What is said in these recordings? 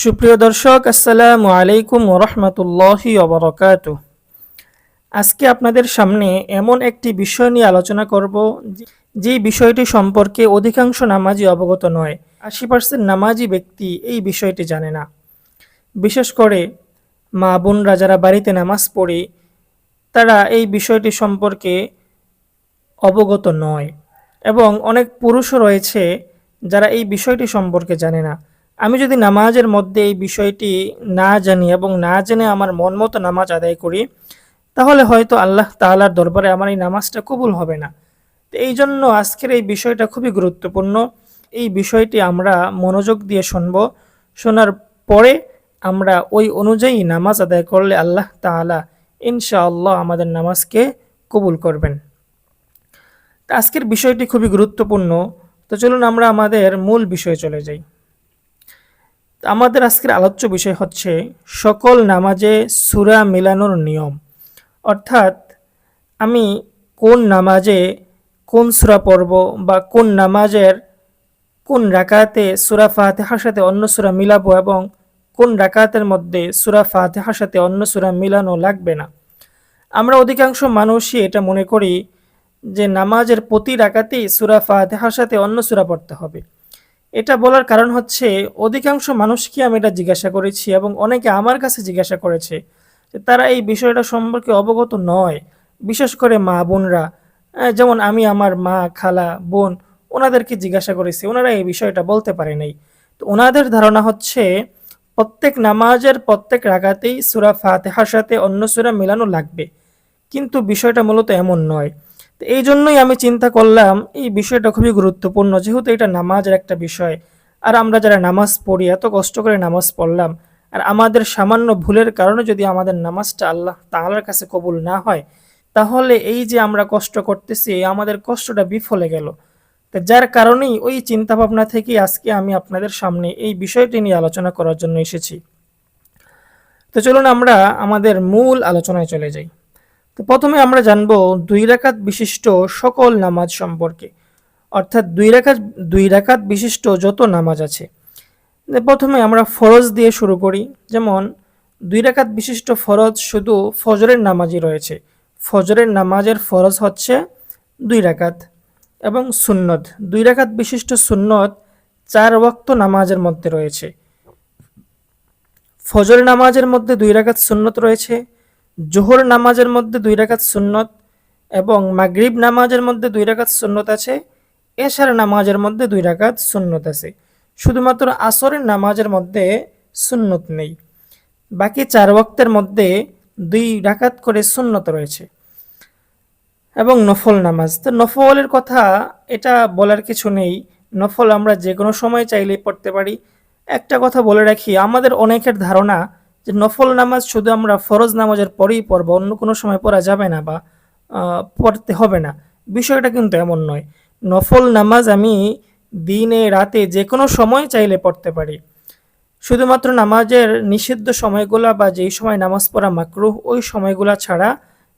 সুপ্রিয় দর্শক, আসসালামু আলাইকুম ওরহমতুল্লাহি অবরকাত আজকে আপনাদের সামনে এমন একটি বিষয় নিয়ে আলোচনা করব, যে- বিষয়টি সম্পর্কে অধিকাংশ নামাজি অবগত নয়। আশি পার্সেন্ট নামাজি ব্যক্তি এই বিষয়টি জানে না। বিশেষ করে মা বোনরা যারা বাড়িতে নামাজ পড়ে, তারা এই বিষয়টি সম্পর্কে অবগত নয়। এবং অনেক পুরুষও রয়েছে যারা এই বিষয়টি সম্পর্কে জানে না। আমি যদি নামাজের মধ্যে এই বিষয়টি না জানি এবং না জেনে আমার মন মতো নামাজ আদায় করি, তাহলে হয়তো আল্লাহ তাআলার দরবারে আমার এই নামাজটা কবুল হবে না। তো এই জন্য আজকের এই বিষয়টা খুবই গুরুত্বপূর্ণ। এই বিষয়টি আমরা মনোযোগ দিয়ে শুনব। শোনার পরে আমরা ওই অনুযায়ী নামাজ আদায় করলে আল্লাহ তাআলা ইনশাআল্লাহ আমাদের নামাজকে কবুল করবেন। আজকের বিষয়টি খুবই গুরুত্বপূর্ণ। তো চলুন আমরা আমাদের মূল বিষয়ে চলে যাই। আমাদের আজকের আলোচ্য বিষয় হচ্ছে সকল নামাজে সুরা মেলানোর নিয়ম। অর্থাৎ আমি কোন নামাজে কোন সুরা পড়ব বা কোন নামাজের কোন রাকাতে সুরা ফাতেহার সাথে অন্য সুরা মিলাবো এবং কোন রাকাতের মধ্যে সুরা ফাতেহার সাথে অন্য সুরা মিলানো লাগবে না। আমরা অধিকাংশ মানুষই এটা মনে করি যে নামাজের প্রতি রাকাতেই সুরা ফাতেহার সাথে অন্য সুরা পড়তে হবে। এটা বলার কারণ হচ্ছে, অধিকাংশ মানুষকে আমি এটা জিজ্ঞাসা করেছি এবং অনেকে আমার কাছে জিজ্ঞাসা করেছে যে তারা এই বিষয়টা সম্পর্কে অবগত নয়। বিশেষ করে মা বোনরা যেমন আমি আমার মা, খালা, বোন, ওনাদেরকে জিজ্ঞাসা করেছি, ওনারা এই বিষয়টা বলতে পারে নাই। তো ওনাদের ধারণা হচ্ছে, প্রত্যেক নামাজের প্রত্যেক রাগাতেই সুরা ফাতেহার সাথে অন্য সুরা মেলানো লাগবে। কিন্তু বিষয়টা মূলত এমন নয়। তো এই জন্যই আমি চিন্তা করলাম, এই বিষয়টা খুবই গুরুত্বপূর্ণ, যেহেতু এটা নামাজের একটা বিষয়। আর আমরা যারা নামাজ পড়ি, এত কষ্ট করে নামাজ পড়লাম, আর আমাদের সামান্য ভুলের কারণে যদি আমাদের নামাজটা আল্লাহ তাআলার কাছে কবুল না হয়, তাহলে এই যে আমরা কষ্ট করতেছি, আমাদের কষ্টটা বিফলে গেল। তো যার কারণেই ওই চিন্তা ভাবনা থেকে আজকে আমি আপনাদের সামনে এই বিষয়টি নিয়ে আলোচনা করার জন্য এসেছি। তো চলুন আমরা আমাদের মূল আলোচনায় চলে যাই। তো প্রথমে আমরা জানব দুই রাকাত বিশিষ্ট সকল নামাজ সম্পর্কে। অর্থাৎ দুই রাকাত দুই রাকাত বিশিষ্ট যত নামাজ আছে। প্রথমে আমরা ফরজ দিয়ে শুরু করি। যেমন, দুই রাকাত বিশিষ্ট ফরজ শুধু ফজরের নামাজই রয়েছে। ফজরের নামাজের ফরজ হচ্ছে দুই রাকাত এবং সুন্নত। দুই রাকাত বিশিষ্ট সুন্নত চার ওয়াক্ত নামাজের মধ্যে রয়েছে। ফজর নামাজের মধ্যে দুই রাকাত সুন্নত রয়েছে। জোহর নামাজের মধ্যে দুই রাকাত সুন্নত এবং মাগরিব নামাজের মধ্যে দুই রাকাত সুন্নত আছে, এশার নামাজের মধ্যে দুই রাকাত সুন্নত আছে। শুধুমাত্র আসরের নামাজের মধ্যে সুন্নত নেই। বাকি চার ওয়াক্তের মধ্যে দুই রাকাত করে সুন্নত রয়েছে এবং নফল নামাজ। তো নফলের কথা এটা বলার কিছু নেই। নফল আমরা যে কোনো সময় চাইলেই পড়তে পারি। একটা কথা বলে রাখি, আমাদের অনেকের ধারণা যে নফল নামাজ শুধু আমরা ফরজ নামাজের পরেই পড়ব, অন্য কোনো সময় পড়া যাবে না বা পড়তে হবে না। বিষয়টা কিন্তু এমন নয়। নফল নামাজ আমি দিনে, রাতে যে কোনো সময় চাইলে পড়তে পারি। শুধুমাত্র নামাজের নিষিদ্ধ সময়গুলা বা যেই সময় নামাজ পড়া মাকরুহ, ওই সময়গুলা ছাড়া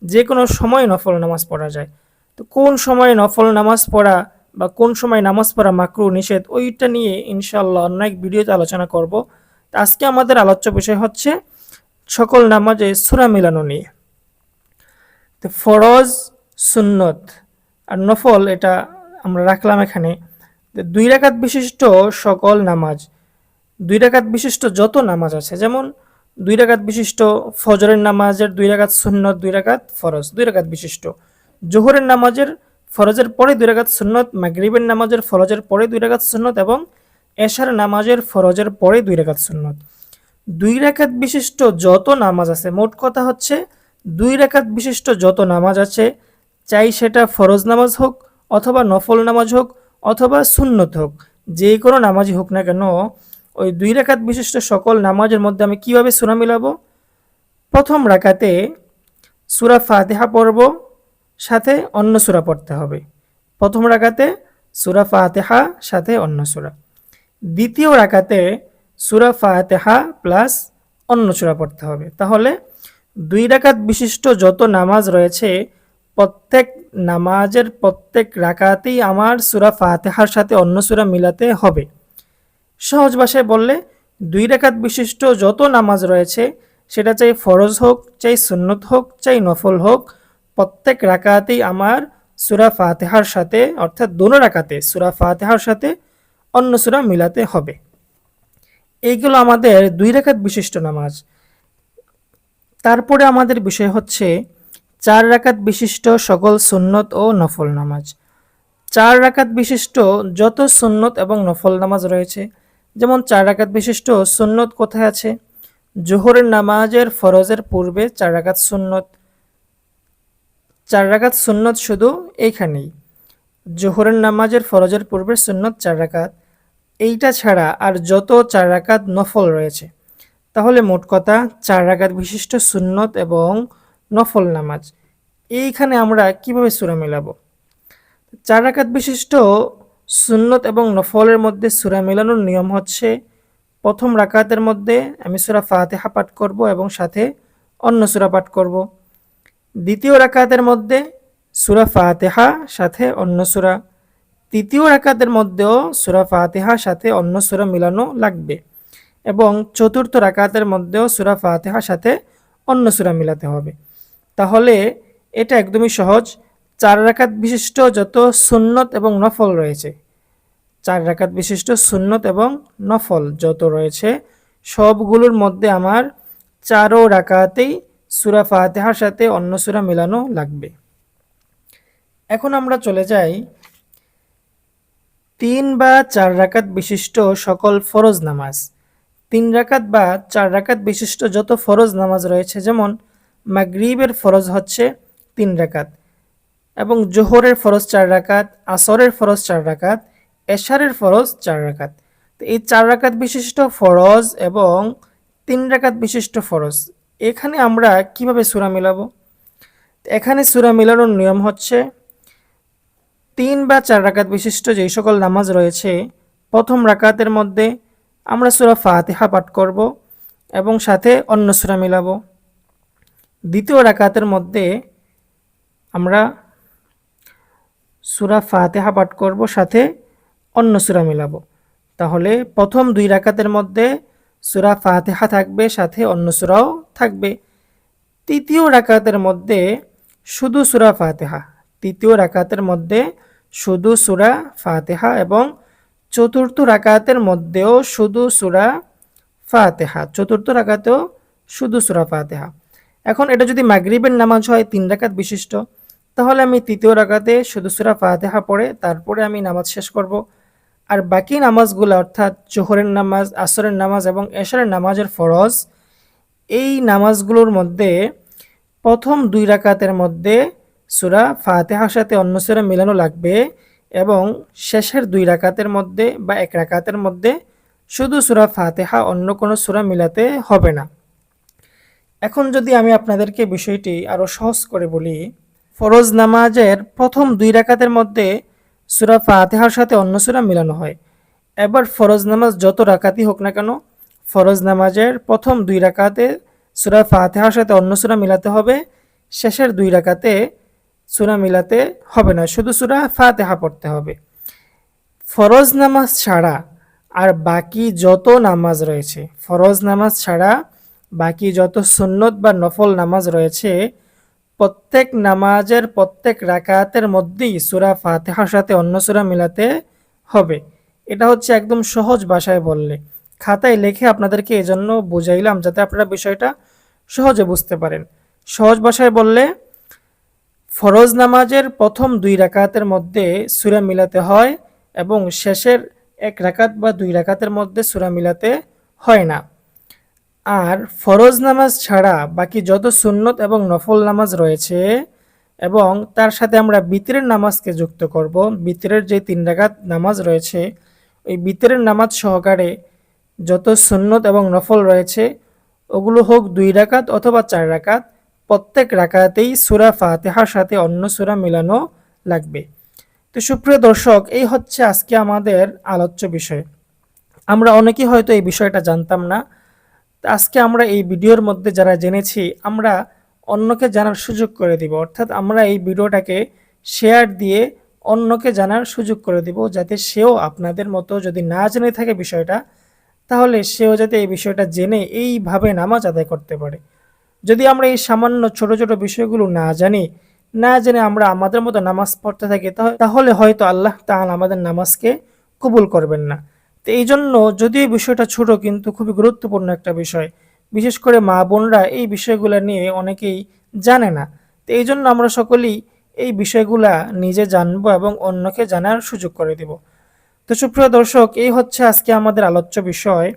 যে কোনো সময় নফল নামাজ পড়া যায়। তো কোন সময় নফল নামাজ পড়া বা কোন সময় নামাজ পড়া মাকরু নিষেধ, ওইটা নিয়ে ইনশাল্লাহ অন্য এক ভিডিওতে আলোচনা করব। আজকে আমাদের আলোচ্য বিষয় হচ্ছে সকল নামাজে সুরা মিলানো নিয়ে। তো ফরজ, সুন্নত আর নফল এটা আমরা রাখলাম এখানে। দুই রাকাত বিশিষ্ট সকল নামাজ, দুই রাকাত বিশিষ্ট যত নামাজ আছে, যেমন দুই রাকাত বিশিষ্ট ফজরের নামাজের দুই রাকাত সুন্নত, দুই রাকাত ফরজ, দুই রাকাত বিশিষ্ট। জোহরের নামাজের ফরজের পরে দুই রাকাত সুন্নত, মাগরিবের নামাজের ফরজের পরে দুই রাকাত সুন্নত এবং এশার নামাজের ফরজের পরে দুই রাকাত সুন্নত। দুই রাকাত বিশিষ্ট যত নামাজ আছে, মোট কথা হচ্ছে দুই রাকাত বিশিষ্ট যত নামাজ আছে, চাই সেটা ফরজ নামাজ হোক অথবা নফল নামাজ হোক অথবা সুন্নত হোক, যে কোনো নামাজই হোক না কেন, ওই দুই রেখাত বিশিষ্ট সকল নামাজের মধ্যে আমি কীভাবে সুরা মিলাবো? প্রথম রাকাতে সুরা ফাতেহা পড়ব, সাথে অন্য সুরা পড়তে হবে। প্রথম রাকাতে সুরা ফাতেহা, সাথে অন্য সুরা। দ্বিতীয় রাকাতে সুরা ফাতিহা প্লাস অন্য সুরা পড়তে হবে। তাহলে দুই রাকাত বিশিষ্ট যত নামাজ রয়েছে, প্রত্যেক নামাজের প্রত্যেক রাকাতেই আমার সুরা ফাতিহার সাথে অন্য সুরা মিলাতে হবে। সহজ ভাষায় বললে, দুই রাকাত বিশিষ্ট যত নামাজ রয়েছে, সেটা চাই ফরজ হোক, চাই সুন্নত হোক, চাই নফল হোক, প্রত্যেক রাকাতেই আমার সুরা ফাতেহার সাথে, অর্থাৎ দোনো রাকাতে সুরা ফাতেহার সাথে অন্য সুরা মিলাতে হবে। এইগুলো আমাদের দুই রেখাত বিশিষ্ট নামাজ। তারপরে আমাদের বিষয় হচ্ছে চার রাকাত বিশিষ্ট সকল সুন্নত ও নফল নামাজ। চার রাকাত বিশিষ্ট যত সুন্নত এবং নফল নামাজ রয়েছে, যেমন চার রাকাত বিশিষ্ট সুন্নত কোথায় আছে? জোহরের নামাজের ফরজের পূর্বে চার রাকাত সুন্নত। চার রাকাত সুন্নত শুধু এইখানেই। জোহরের নামাজের ফরজের পূর্বে সুন্নত চার রাকাত এইটা ছাড়া আর যত চার রাকাত নফল রয়েছে, তাহলে মোট কথা চার রাকাত বিশিষ্ট সুন্নত এবং নফল নামাজ। এইখানে আমরা কীভাবে সুরা মেলাবো? চার রাকাত বিশিষ্ট সুন্নত এবং নফলের মধ্যে সুরা মেলানোর নিয়ম হচ্ছে, প্রথম রাকাতের মধ্যে আমি সুরা ফাতেহা পাঠ করব এবং সাথে অন্য সুরা পাঠ করব। দ্বিতীয় রাকাতের মধ্যে সুরা ফাতেহা, সাথে অন্য সুরা। তৃতীয় রাকাতের মধ্যেও সুরা ফাতেহা সাথে অন্য সুরা মিলানো লাগবে এবং চতুর্থ রাকাতের মধ্যেও সুরা ফাতেহা সাথে অন্য সুরা মিলাতে হবে। তাহলে এটা একদমই সহজ। চার রাকাত বিশিষ্ট যত সুন্নত এবং নফল রয়েছে, চার রাকাত বিশিষ্ট সুন্নত এবং নফল যত রয়েছে, সবগুলোর মধ্যে আমার চারো রাকাতেই সুরা ফাতেহার সাথে অন্য সুরা মেলানো লাগবে। এখন আমরা চলে যাই তিন বা চার রাকাত বিশিষ্ট সকল ফরজ নামাজ। তিন রাকাত বা চার রাকাত বিশিষ্ট যত ফরজ নামাজ রয়েছে, যেমন মাগরিবের ফরজ হচ্ছে তিন রাকাত এবং জোহরের ফরজ চার রাকাত, আসরের ফরজ চার রাকাত, এশারের ফরজ চার রাকাত। তো এই চার রাকাত বিশিষ্ট ফরজ এবং তিন রাকাত বিশিষ্ট ফরজ, এখানে আমরা কীভাবে সুরা মিলাবো? এখানে সুরা মিলানোর নিয়ম হচ্ছে তিন বা চার রাকাত বিশিষ্ট যেই সকল নামাজ রয়েছে, প্রথম রাকাতের মধ্যে আমরা সুরা ফাতিহা পাঠ করব এবং সাথে অন্য সুরা মিলাবো। দ্বিতীয় রাকাতের মধ্যে আমরা সুরা ফাতেহা পাঠ করব, সাথে অন্য সুরা মিলাবো। তাহলে প্রথম দুই রাকাতের মধ্যে সুরা ফাতেহা থাকবে, সাথে অন্য সুরাও থাকবে। তৃতীয় রাকাতের মধ্যে শুধু সুরা ফাতেহা। তৃতীয় রাকাতের মধ্যে শুধু সুরা ফাতেহা এবং চতুর্থ রাকাতের মধ্যেও শুধু সুরা ফাতেহা, চতুর্থ রাকাতেও শুধু সুরা ফাতেহা। এখন এটা যদি মাগরিবের নামাজ হয়, তিন রাকাত বিশিষ্ট, তাহলে আমি তৃতীয় রাকাতে শুধু সুরা ফাতেহা পড়ে তারপরে আমি নামাজ শেষ করব। আর বাকি নামাজগুলো অর্থাৎ জোহরের নামাজ, আসরের নামাজ এবং এশারের নামাজের ফরজ, এই নামাজগুলোর মধ্যে প্রথম দুই রাকাতের মধ্যে সুরা ফাতেহার সাথে অন্য সুরা মেলানো লাগবে এবং শেষের দুই রাকাতের মধ্যে বা এক রাকাতের মধ্যে শুধু সুরা ফাতেহা অন্য কোনো সুরা মিলাতে হবে না। এখন যদি আমি আপনাদেরকে বিষয়টি আরও সহজ করে বলি, ফরজ নামাজের প্রথম দুই রাকাতের মধ্যে সুরা ফাতেহার সাথে অন্য সুরা মিলানো হয়। এবার ফরজ নামাজ যত রাকাতই হোক না কেন, ফরজ নামাজের প্রথম দুই রাকাতে সুরা ফাতেহার সাথে অন্য সুরা মিলাতে হবে, শেষের দুই রাকাতে সুরা মিলাতে হবে না, শুধু সুরা ফাতেহা পড়তে হবে। ফরজ নামাজ ছাড়া আর বাকি যত নামাজ রয়েছে, ফরজ নামাজ ছাড়া বাকি যত সুন্নত বা নফল নামাজ রয়েছে, প্রত্যেক নামাজের প্রত্যেক রাকাতের মধ্যেই সুরা ফাতেহার সাথে অন্য সুরা মিলাতে হবে। এটা হচ্ছে একদম সহজ ভাষায় বললে। খাতায় লেখে আপনাদেরকে এজন্য বুঝাইলাম যাতে আপনারা বিষয়টা সহজে বুঝতে পারেন। সহজ ভাষায় বললে ফরজ নামাজের প্রথম দুই রাকাতের মধ্যে সুরা মিলাতে হয় এবং শেষের এক রাকাত বা দুই রাকাতের মধ্যে সুরা মিলাতে হয় না। আর ফরজ নামাজ ছাড়া বাকি যত সুন্নত এবং নফল নামাজ রয়েছে এবং তার সাথে আমরা বিতরের নামাজকে যুক্ত করব, বিতরের যে তিন রাকাত নামাজ রয়েছে, ওই বিতরের নামাজ সহকারে যত সুন্নত এবং নফল রয়েছে, ওগুলো হোক দুই রাকাত অথবা চার রাকাত প্রত্যেক রাকাতেই সুরা ফাতেহার সাথে অন্য সুরা মেলানো লাগবে। তো সুপ্রিয় দর্শক, এই হচ্ছে আজকে আমাদের আলোচ্য বিষয়। আমরা অনেকেই হয়তো এই বিষয়টা জানতাম না। আজকে আমরা এই ভিডিওর মধ্যে যারা জেনেছি, আমরা অন্যকে জানার সুযোগ করে দিব। অর্থাৎ আমরা এই ভিডিওটাকে শেয়ার দিয়ে অন্যকে জানার সুযোগ করে দিব, যাতে সেও আপনাদের মতো যদি না জেনে থাকে বিষয়টা, তাহলে সেও যাতে এই বিষয়টা জেনে এইভাবে নামাজ আদায় করতে পারে। যদি আমরা এই সামান্য ছোট ছোট বিষয়গুলো না জানি, না জেনে আমরা আমাদের মতো নামাজ পড়তে থাকি, তাহ- তাহলে হয়তো আল্লাহ তাআলা আমাদের নামাজকে কবুল করবেন না। তো এই জন্য যদিও বিষয়টা ছোট কিন্তু খুবই গুরুত্বপূর্ণ একটা বিষয়, বিশেষ করে মা বোনরা এই বিষয়গুলো নিয়ে অনেকেই জানে না। তো এই জন্য আমরা সকলেই এই বিষয়গুলা নিজে জানব এবং অন্যকে জানার সুযোগ করে দিব। তো সুপ্রিয় দর্শক, এই হচ্ছে আজকে আমাদের আলোচ্য বিষয়।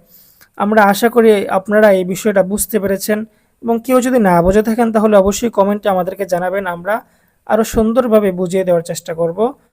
আমরা আশা করি আপনারা এই বিষয়টা বুঝতে পেরেছেন। এবং কেউ যদি না বুঝে থাকেন তাহলে অবশ্যই কমেন্টে আমাদেরকে জানাবেন, আমরা আরও সুন্দরভাবে বুঝিয়ে দেওয়ার চেষ্টা করব।